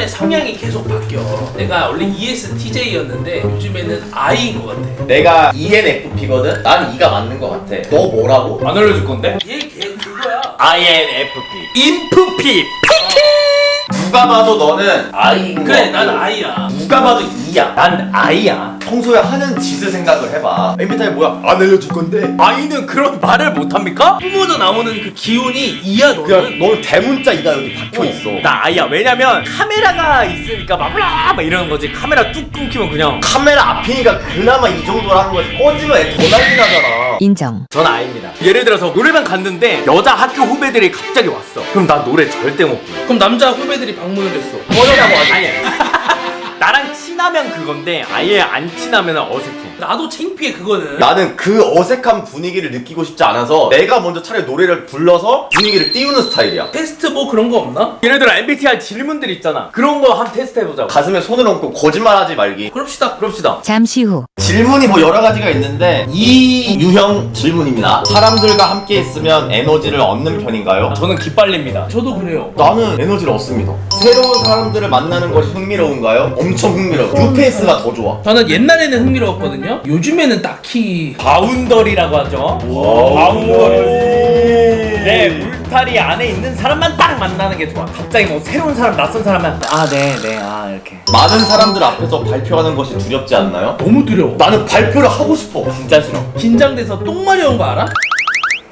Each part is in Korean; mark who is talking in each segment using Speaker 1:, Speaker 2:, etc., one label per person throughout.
Speaker 1: 사람의 성향이 계속 바뀌어. 내가 원래 ESTJ였는데 요즘에는 I인 것 같아.
Speaker 2: 내가 ENFP거든? 난 E가 맞는 것 같아 너 뭐라고?
Speaker 3: 안 알려줄 건데?
Speaker 1: 얘걔 그거야.
Speaker 3: INFP 인프피
Speaker 2: 누가 봐도 너는 I인 거
Speaker 1: 그래 난 I야.
Speaker 2: 누가 봐도 E야
Speaker 3: 난 I야.
Speaker 2: 평소에 하는 짓을 생각을 해봐. MBTI 뭐야? 안 알려줄 건데?
Speaker 3: I는 그런 말을 못합니까?
Speaker 1: 뿜어져 나오는 그 기운이 E야
Speaker 2: 그냥
Speaker 1: 너는.
Speaker 2: 너는 대문자 E가 여기 박혀있어.
Speaker 3: 나 I야. 왜냐면 카메라가 있으니까 막 블라 막 이러는 거지. 카메라 뚝 끊기면 그냥.
Speaker 2: 카메라 앞이니까 그나마 이 정도라는 거지. 꺼지면 애더 난리 나잖아.
Speaker 4: 인정.
Speaker 3: 전 I입니다. 예를 들어서 노래방 갔는데 여자 학교 후배들이 갑자기 왔어. 그럼 나 노래 절대 못 불러
Speaker 1: 그럼 남자 후배들이 방문을 했어.
Speaker 3: 어려라고 하지. 아니야. 나랑 친하면 그건데 아예 안 친하면 어색해
Speaker 1: 나도 창피해 그거는.
Speaker 2: 나는 그 어색한 분위기를 느끼고 싶지 않아서 내가 먼저 차라리 노래를 불러서 분위기를 띄우는 스타일이야
Speaker 1: 테스트 뭐 그런 거 없나?
Speaker 3: 예를 들어 MBTI 질문들 있잖아 그런 거 한번 테스트 해보자고
Speaker 2: 가슴에 손을 얹고 거짓말하지 말기
Speaker 1: 그럽시다.
Speaker 3: 그럽시다
Speaker 4: 잠시 후.
Speaker 2: 질문이 뭐 여러 가지가 있는데 이 유형 질문입니다 사람들과 함께 있으면 에너지를 얻는 편인가요?
Speaker 3: 저는 기빨립니다
Speaker 1: 저도 그래요.
Speaker 2: 나는 에너지를 얻습니다 새로운 사람들을 만나는 것이 흥미로운가요? 엄청 흥미로워 뉴페이스가 더 좋아
Speaker 1: 저는 옛날에는 흥미로웠거든요. 요즘에는 딱히
Speaker 3: 바운더리라고 하죠. 바운더리. 내 울타리 안에 있는 사람만 딱 만나는 게 좋아. 갑자기 뭐 새로운 사람 낯선 사람은 아네 네 아 이렇게.
Speaker 2: 많은 사람들 앞에서 발표하는 것이 두렵지 않나요?
Speaker 1: 너무 두려워.
Speaker 2: 나는 발표를 하고 싶어.
Speaker 3: 진짜 싫어
Speaker 1: 긴장돼서 똥 마려운 거 알아?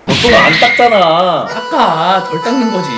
Speaker 3: 너또안 닦잖아.
Speaker 1: 아까 덜 닦는 거지.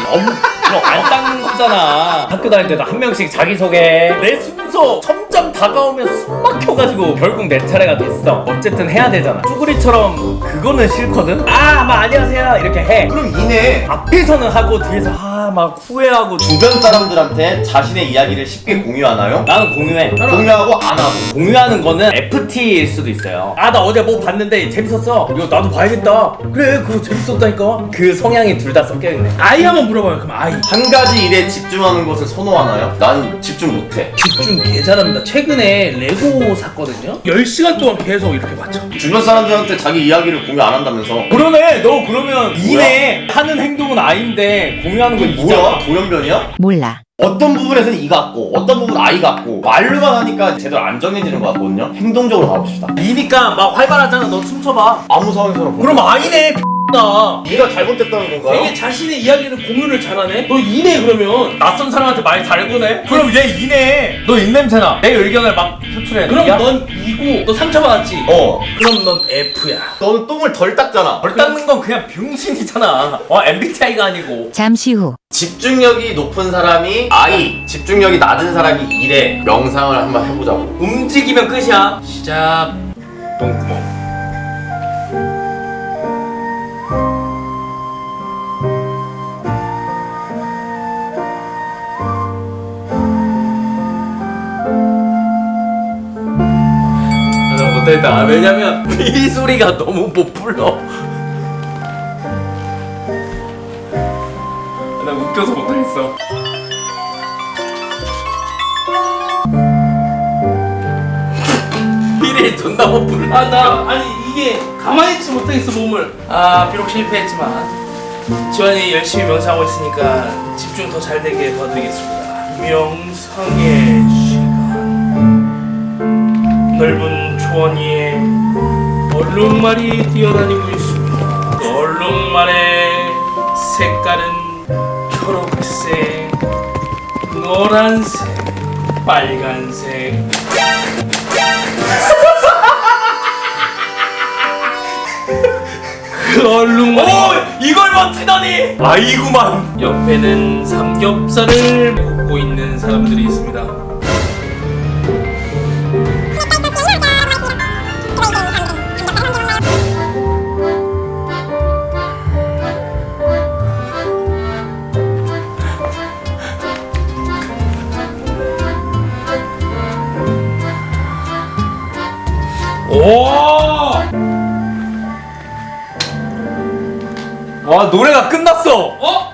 Speaker 3: 그럼 안 닦는 거잖아 학교 다닐 때도 한 명씩 자기소개 내 순서 점점 다가오면 숨 막혀가지고 결국 내 차례가 됐어 어쨌든 해야 되잖아 쭈구리처럼 그거는 싫거든 아 막 안녕하세요 이렇게 해
Speaker 2: 그럼 이내
Speaker 3: 앞에서는 하고 뒤에서 아 막 후회하고
Speaker 2: 주변 사람들한테 자신의 이야기를 쉽게 공유하나요?
Speaker 3: 나는 공유해
Speaker 2: 공유하고 안 하고
Speaker 3: 공유하는 거는 FT일 수도 있어요. 아, 나 어제 뭐 봤는데 재밌었어. 이거 나도 봐야겠다. 그래, 그거 재밌었다니까. 그 성향이 둘 다 섞여 있네.
Speaker 1: 아이 한번 물어봐요. 그럼 아이.
Speaker 2: 한 가지 일에 집중하는 것을 선호하나요? 난 집중 못해
Speaker 1: 집중 개 잘합니다. 최근에 레고 샀거든요. 10시간 동안 계속 이렇게 맞춰.
Speaker 2: 주변 사람들한테 자기 이야기를 공유 안 한다면서
Speaker 3: 그러네. 너 그러면 이네 하는 행동은 아인데 공유하는 건
Speaker 2: 뭐야?
Speaker 3: 이잖아.
Speaker 2: 돌연변이야?
Speaker 4: 몰라.
Speaker 2: 어떤 부분에서는 이 같고 어떤 부분은 아이 같고 말로만 하니까 제대로 안 정해지는 것 같거든요 행동적으로 가봅시다
Speaker 3: 이니까 막 활발하잖아. 너 춤춰봐.
Speaker 2: 아무 상황에서나
Speaker 3: 그럼 아이네. 나
Speaker 2: 네가 잘못됐다는 건가요?
Speaker 1: 되게 자신의 이야기를 공유를 잘하네. 너 이네 그러면.
Speaker 3: 낯선 사람한테 말잘 거네. 그럼 얘 이네. 너 입냄새나. 내 의견을 막 표출해.
Speaker 1: 그럼
Speaker 3: 야,
Speaker 1: 넌 이고 너 상처받았지.
Speaker 2: 어
Speaker 1: 그럼 넌 F야.
Speaker 2: 너는 똥을 덜 닦잖아
Speaker 3: 벌 닦는 건 그냥 병신이잖아. 어, MBTI가 아니고.
Speaker 4: 잠시 후.
Speaker 2: 집중력이 높은 사람이 I 집중력이 낮은 사람이 이래 명상을 한번 해보자고
Speaker 3: 움직이면 끝이야.
Speaker 1: 시작.
Speaker 3: 똥구멍. 나 못했다. 왜냐면 이 소리가 너무 못 불러. 나 웃겨서 못하겠어. 미리 존나 못 불러.
Speaker 1: 아 나 아니 이게 가만히 있지 못하겠어 몸을. 아 비록 실패했지만 지환이 열심히 명상하고 있으니까 집중 더 잘 되게 도와드리겠습니다. 명상의 시간. 넓은 초원 위에 얼룩말이 뛰어다니고 있습니다. 그 얼룩말의 색깔은 초록색, 노란색, 빨간색. 그 얼룩말이
Speaker 3: 오 이걸 맞히다니 아이구만
Speaker 1: 옆에는 삼겹살을 굽고 있는 사람들이 있습니다. 오!
Speaker 3: 와 노래가 끝났어
Speaker 1: 어?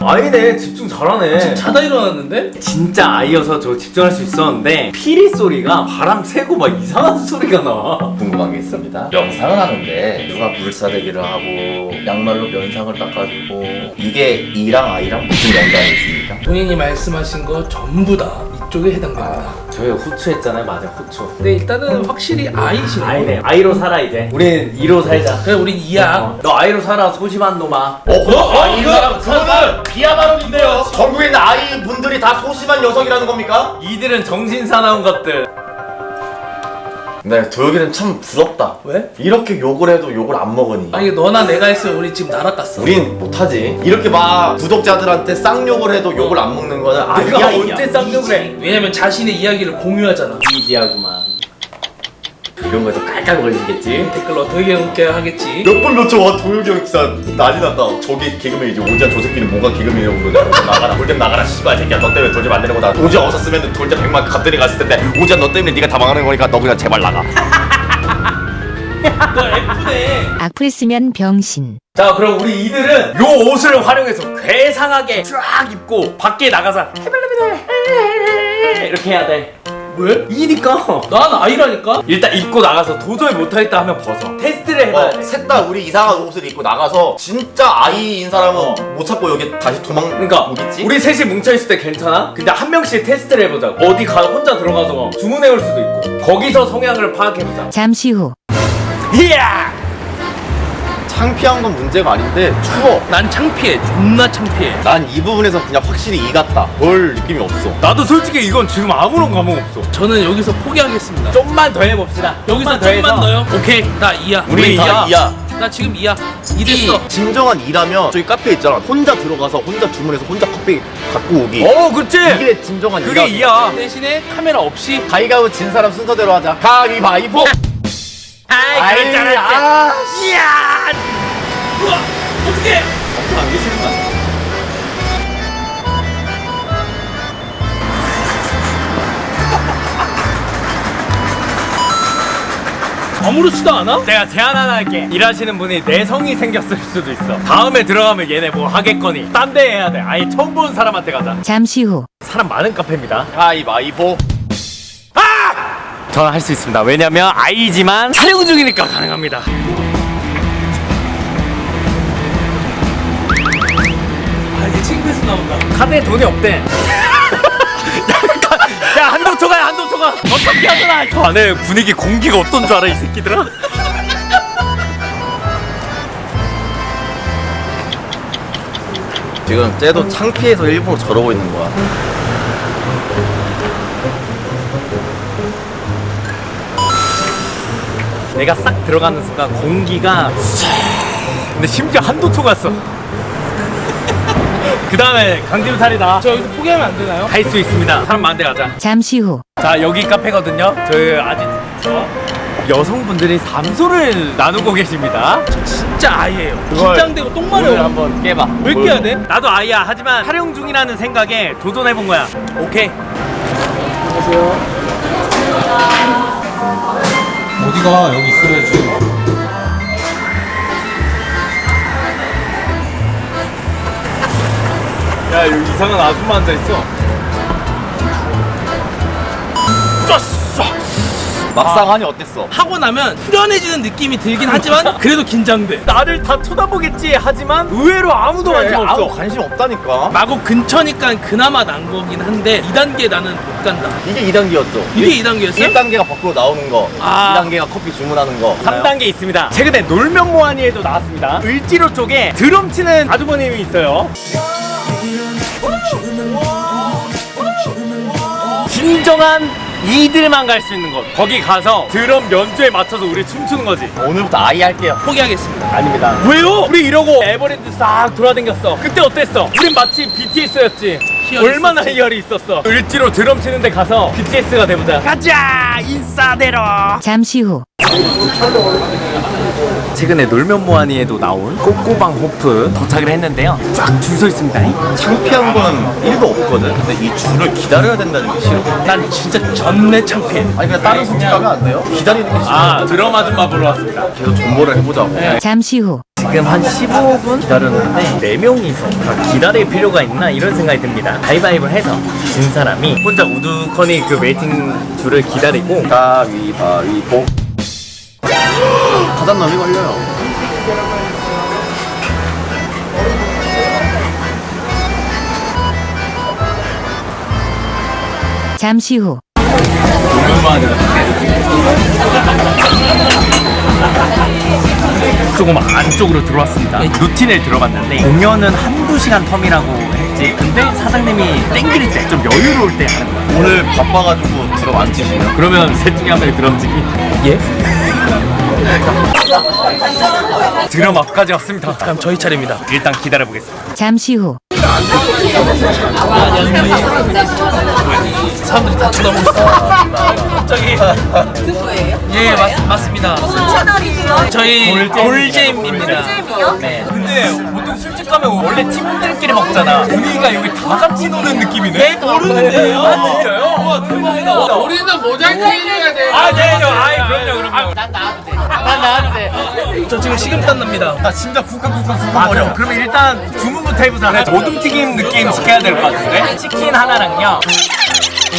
Speaker 3: 아이네 집중 잘하네
Speaker 1: 자다 일어났는데?
Speaker 3: 진짜 아이여서 저 집중할 수 있었는데 피리 소리가 바람 새고 막 이상한 소리가 나
Speaker 2: 궁금한 게 있습니다. 명상을 하는데 누가 물사대기를 하고 양말로 면상을 닦아주고 이게 이랑 아이랑 무슨 연관이 있습니까?
Speaker 1: 본인이 말씀하신 거 전부 다이 쪽에 해당됩니다.
Speaker 3: 저희 후추 했잖아요. 맞아 후추.
Speaker 1: 근데 일단은 확실히 아이시네.
Speaker 3: 아이네. 아이로 살아 이제. 우린 이로 살자.
Speaker 1: 그래 우린 이야.
Speaker 3: 어, 너 아이로 살아 소심한 놈아.
Speaker 2: 어, 그
Speaker 1: 어,
Speaker 2: 아이
Speaker 1: 이거-
Speaker 2: 사람 그거는 비하 발언인데요. 전국에 있는 아이 분들이 다 소심한 녀석이라는 겁니까?
Speaker 3: 이들은 정신 사나운 것들
Speaker 2: 네, 도혁이는 참 부럽다.
Speaker 1: 왜?
Speaker 2: 이렇게 욕을 해도 욕을 안 먹으니.
Speaker 1: 아니 너나 내가 했으면 우리 지금 날아갔어.
Speaker 2: 우린 못하지. 이렇게 막 구독자들한테 쌍욕을 해도 욕을 안 먹는 거는
Speaker 3: 내가
Speaker 2: 아니야. 이야.
Speaker 3: 언제 쌍욕을 해
Speaker 1: 왜냐면 자신의 이야기를 공유하잖아.
Speaker 3: 이지하구만 이런 거에서 깔깔 걸리겠지
Speaker 1: 댓글로 어떻게 웃게 하겠지.
Speaker 2: 몇 번 몇 초 와 도혁이 형 진짜 난리 났다. 저기 개그맨이지. 오지한 저 새끼는 뭐가 개그맨이라고 그러냐. 돌 나가라. 돌잼 나가라. 씨발 새끼야. 너 때문에 돌잼 안 되는 거다. 오지한 없었으면 돌잼 100만 갑들이 갔을 텐데 오지한 너 때문에 네가 다 망하는 거니까 너 그냥 제발 나가.
Speaker 1: 너 F네.
Speaker 4: 악플 쓰면 병신.
Speaker 3: 자 그럼 우리 이들은 요 옷을 활용해서 괴상하게 쫙 입고 밖에 나가서 해발레비들 이렇게 해야 돼
Speaker 1: 왜?
Speaker 3: 이니까
Speaker 1: 난 아이라니까.
Speaker 3: 일단 입고 나가서 도저히 못하겠다 하면 벗어 테스트를 해봐야 돼
Speaker 2: 어, 셋다 우리 이상한 옷을 입고 나가서 진짜 아이인 사람은 못 찾고 여기 다시 도망
Speaker 3: 그러니까
Speaker 2: 오겠지?
Speaker 3: 우리 셋이 뭉쳐있을 때 괜찮아? 근데 한 명씩 테스트를 해보자 어디 가 혼자 들어가서 주문해올 수도 있고 거기서 성향을 파악해보자
Speaker 4: 잠시 후.
Speaker 3: 이야
Speaker 2: 창피한 건 문제가 아닌데 추워.
Speaker 1: 난 창피해. 존나 창피해.
Speaker 2: 난 이 부분에서 그냥 확실히 이 같다. 별 느낌이 없어.
Speaker 3: 나도 솔직히 이건 지금 아무런 감흥 없어
Speaker 1: 저는 여기서 포기하겠습니다.
Speaker 3: 좀만 더 해봅시다
Speaker 1: 여기서
Speaker 3: 더
Speaker 1: 좀만
Speaker 3: 해서.
Speaker 1: 더요. 오케이 나 이야.
Speaker 3: 우리
Speaker 2: 다
Speaker 3: 이야.
Speaker 2: 이야.
Speaker 1: 나 지금 이야.
Speaker 2: 이이
Speaker 1: 됐어.
Speaker 2: 진정한 이라면 저기 카페 있잖아. 혼자 들어가서 혼자 주문해서 혼자 커피 갖고 오기.
Speaker 3: 어 그렇지
Speaker 2: 이게 진정한
Speaker 3: 그게
Speaker 2: 이라지.
Speaker 3: 이야
Speaker 1: 대신에 카메라 없이
Speaker 2: 가위가위 진 사람 순서대로 하자. 가위바위보.
Speaker 3: 아이
Speaker 2: 아이,
Speaker 3: 그랬잖아
Speaker 2: 아,
Speaker 3: 이야
Speaker 1: 우와! 어떻게? 아무렇지도 않아?
Speaker 3: 내가 제안 하나 할게. 일하시는 분이 내성이 생겼을 수도 있어. 다음에 들어가면 얘네 뭐 하겠거니. 딴 데 해야 돼. 아예 처음 보는 사람한테 가자.
Speaker 4: 잠시 후.
Speaker 3: 사람 많은 카페입니다.
Speaker 2: 가위바위보.
Speaker 3: 저는 할 수 있습니다. 왜냐면 아이지만 촬영 중이니까 가능합니다
Speaker 1: 칭패스 나온다.
Speaker 3: 카드에 돈이 없대. 야 한도초가 한도초가. 어떻게 하더라? 저 안에 분위기 공기가 어떤 줄 알아 이 새끼들아?
Speaker 2: 지금 쟤도 창피해서 일부러 저러고 있는 거야.
Speaker 3: 내가 싹 들어가는 순간 공기가 싹 근데 심지어 한도 초 갔어 그 다음에 강진탈이다
Speaker 1: 저 여기서 포기하면 안 되나요?
Speaker 3: 할수 있습니다 사람 많은데 가자
Speaker 4: 잠시 후.
Speaker 3: 자 여기 카페거든요 저희 아지트에서 여성분들이 담소를 나누고 계십니다
Speaker 1: 진짜 아이예요.
Speaker 2: 그걸
Speaker 1: 긴장되고 똥
Speaker 2: 오늘
Speaker 1: 마려.
Speaker 2: 한번 깨봐.
Speaker 1: 왜 해야 돼?
Speaker 3: 나도 아이야 하지만 촬영 중이라는 생각에 도전해본 거야 오케이
Speaker 5: 어디가 여기 있어야지.
Speaker 3: 야 여기 이상한 아줌마 앉아 있어
Speaker 2: 막상 하니 어땠어?
Speaker 1: 하고 나면 후련해지는 느낌이 들긴 하지만 그래도 긴장돼.
Speaker 3: 나를 다 쳐다보겠지 하지만 의외로 아무도 관심 없어
Speaker 2: 아무 관심 없다니까.
Speaker 1: 마곡 근처니까 그나마 난 거긴 한데 2단계 나는 못 간다.
Speaker 2: 이게 2단계였죠.
Speaker 1: 이게 2단계였어요?
Speaker 2: 1단계가 밖으로 나오는 거.
Speaker 1: 아.
Speaker 2: 2단계가 커피 주문하는 거.
Speaker 3: 3단계 있습니다. 최근에 놀면 뭐하니에도 나왔습니다. 을지로 쪽에 드럼 치는 아주머님이 있어요. 진정한 이들만 갈 수 있는 곳. 거기 가서 드럼 연주에 맞춰서 우리 춤추는 거지.
Speaker 2: 오늘부터 아이 할게요.
Speaker 1: 포기하겠습니다.
Speaker 2: 아닙니다.
Speaker 3: 왜요? 우리 이러고 에버랜드 싹 돌아다녔어. 그때 어땠어? 우린 마치 BTS였지. 얼마나. 희열이 있었어. 을지로 드럼 치는데 가서 BTS가 돼보자. 가자 인싸대로.
Speaker 4: 잠시 후.
Speaker 3: 최근에 놀면 뭐하니에도 나온 꼬꼬방 호프 도착을 했는데요. 쫙 줄 서 있습니다.
Speaker 2: 창피한 거는 1도 없거든. 근데 이 줄을 기다려야 된다는 게 싫어.
Speaker 1: 난 진짜 전내 창피해.
Speaker 2: 아니 그냥 다른 숙집 가면 안 돼요? 기다리는 게 싫어.
Speaker 3: 아 드럼 아줌마 보러 왔습니다.
Speaker 2: 계속 존버를 해보자고.
Speaker 4: 잠시 후.
Speaker 3: 지금 한 15분 기다렸는데 4명이서 다 기다릴 필요가 있나 이런 생각이 듭니다 가위바위보 해서 진 사람이 혼자 우두커니 그 웨이팅 줄을 기다리고
Speaker 2: 가위바위보 가단남이 걸려요.
Speaker 4: 잠시 후.
Speaker 3: 조금 안쪽으로 들어왔습니다. 루틴을 들어봤는데 공연은 한두 시간 텀이라고 했지. 근데 사장님이 땡길 때 좀 여유로울 때 하는 거야.
Speaker 2: 오늘 바빠가지고 드럼 안 치시네요
Speaker 3: 그러면 셋 중에 한 명이 드럼 치기 예? 드럼 앞까지 왔습니다
Speaker 1: 다음 저희 차례입니다.
Speaker 3: 일단 기다려보겠습니다
Speaker 4: 잠시 후
Speaker 1: 사람들이 다 쳐다보고 있어. 갑자기. 예, 맞, 맞습니다. 저희 돌잼입니다. 네.
Speaker 3: 근데 보통 술집 가면 원래 팀들끼리 먹잖아 분위기가 여기 다 같이 노는 느낌이네
Speaker 1: 모르는데요?
Speaker 3: 아 진짜요?
Speaker 1: 우와, 대박이다.
Speaker 6: 우리는 모자이크.
Speaker 3: 아 네네 아이 그럼요 그럼요.
Speaker 1: 저 지금 식은땀 납니다.
Speaker 3: 나 진짜 쿵쾅쿵쾅쿵쾅 거려 그러면 일단 주문부터 해보자 오동튀김 느낌 시켜야 될 것 같은데? 치킨 하나랑요.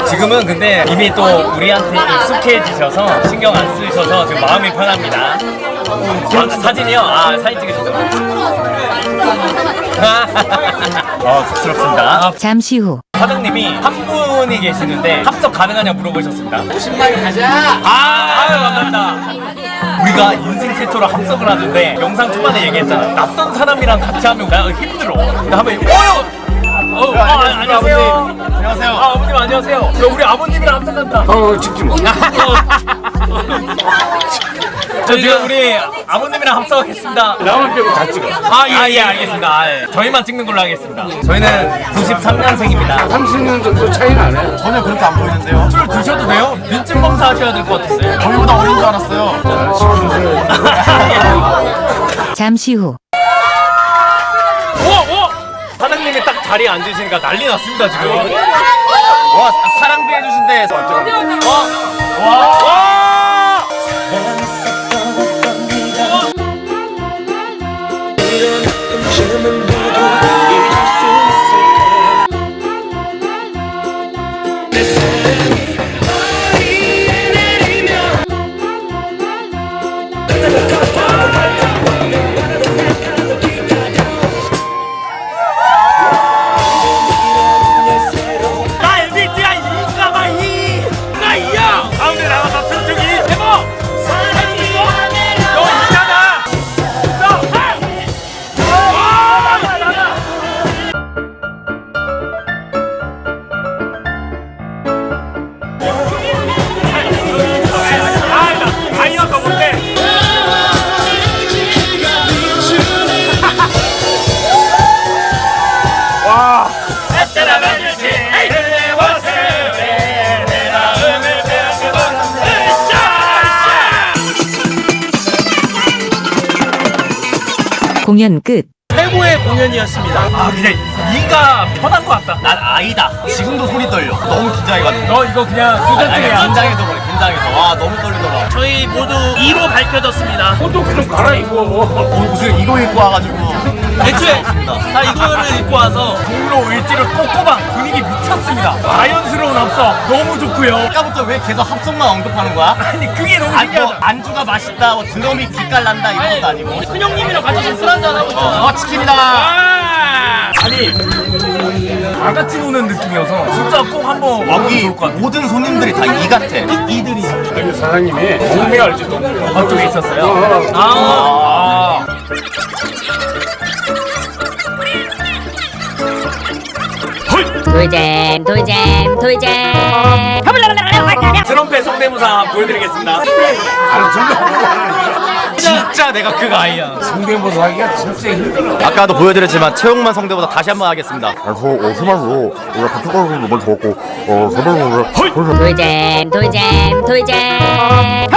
Speaker 3: 지금은 근데 이미 또 우리한테 익숙해지셔서 신경 안 쓰셔서 지금 마음이 편합니다. 아, 사진이요? 아 사진 찍으시더라고 요아 쑥스럽습니다.
Speaker 4: 잠시 후.
Speaker 3: 사장님이 한 분이 계시는데 합석 가능하냐 물어보셨습니다. 50만 가자. 아 아유 감사합니다. 우리가 인생 최초로 합석을 하는데 영상 초반에 얘기했잖아. 낯선 사람이랑 같이 하면 나 힘들어. 근데 한번 어요 어, 아, 아, 안녕하세요. 안녕하세요. 아, 아버님 안녕하세요. 야, 우리 아버님이랑 합석한다.
Speaker 6: 어, 찍지 뭐.
Speaker 3: 저희가 우리 아버님이랑 합석하겠습니다.
Speaker 6: 나만 빼고 다 찍어.
Speaker 3: 아, 예, 예, 알겠습니다. 아, 예. 저희만 찍는 걸로 하겠습니다. 저희는 93년생입니다.
Speaker 6: 30년 정도 차이 나네.
Speaker 2: 전혀 그렇게 안 보이는데요
Speaker 3: 술 드셔도 돼요? 민증 검사 하셔야 될 것 같은데.
Speaker 2: 저희보다 어린 줄 알았어요
Speaker 4: 잠시 후
Speaker 3: 오, 오! 사장님이 딱 자리에 앉으시니까 난리 났습니다, 지금.
Speaker 2: 와 사랑도 해주신대
Speaker 3: 와! 와!
Speaker 4: 공연 끝.
Speaker 1: 최고의 공연이었습니다.
Speaker 3: 아 근데 이가 편한 것 같다. 난 아이다.
Speaker 2: 지금도 손이 떨려. 너무 긴장해가지고
Speaker 3: 너 이거 그냥
Speaker 2: 아니
Speaker 3: 수전증이야.
Speaker 2: 긴장해서 그래 긴장해서. 와 너무 떨리더라.
Speaker 1: 저희 모두 2로 밝혀졌습니다.
Speaker 6: 옷도 좀 갈아입고.
Speaker 2: 어, 무슨 이거 입고 와가지고.
Speaker 1: 애초에 다. 이거를 입고 와서
Speaker 3: 동로 을지로 꼬꼬방 미쳤습니다. 자연스러운 합석 너무 좋고요.
Speaker 2: 아까부터 왜 계속 합성만 언급하는 거야?
Speaker 3: 아니 그게 너무
Speaker 2: 아니 뭐
Speaker 3: 신기하다.
Speaker 2: 안주가 맛있다 뭐 드럼이 빛깔난다 이런 것도 아니고.
Speaker 1: 큰 형님이랑 같이 술 한잔 하고 있잖아.
Speaker 2: 어 치킨이다.
Speaker 3: 아! 아니 다 같이 노는 느낌이어서 진짜 꼭 한번 와보면
Speaker 2: 여기
Speaker 3: 좋을 것 같아
Speaker 2: 모든 손님들이 다 이 같아. 이들이.
Speaker 6: 여기 사장님이 동네 알지도
Speaker 3: 그쪽에 있었어요? 아, 아.
Speaker 7: 돌잼 돌잼 돌잼.
Speaker 3: 트럼펫 성대모사 보여드리겠습니다. 진짜 내가 그 아이야.
Speaker 6: 성대모사 하기가 진짜 힘들어.
Speaker 2: 아까도 보여드렸지만 최용만 성대보다 다시 한번 하겠습니다. 아, 저 어, 희망으로 우리가 박태광 너무 좋았고 어, 서방으로
Speaker 7: 돌잼 돌잼 돌잼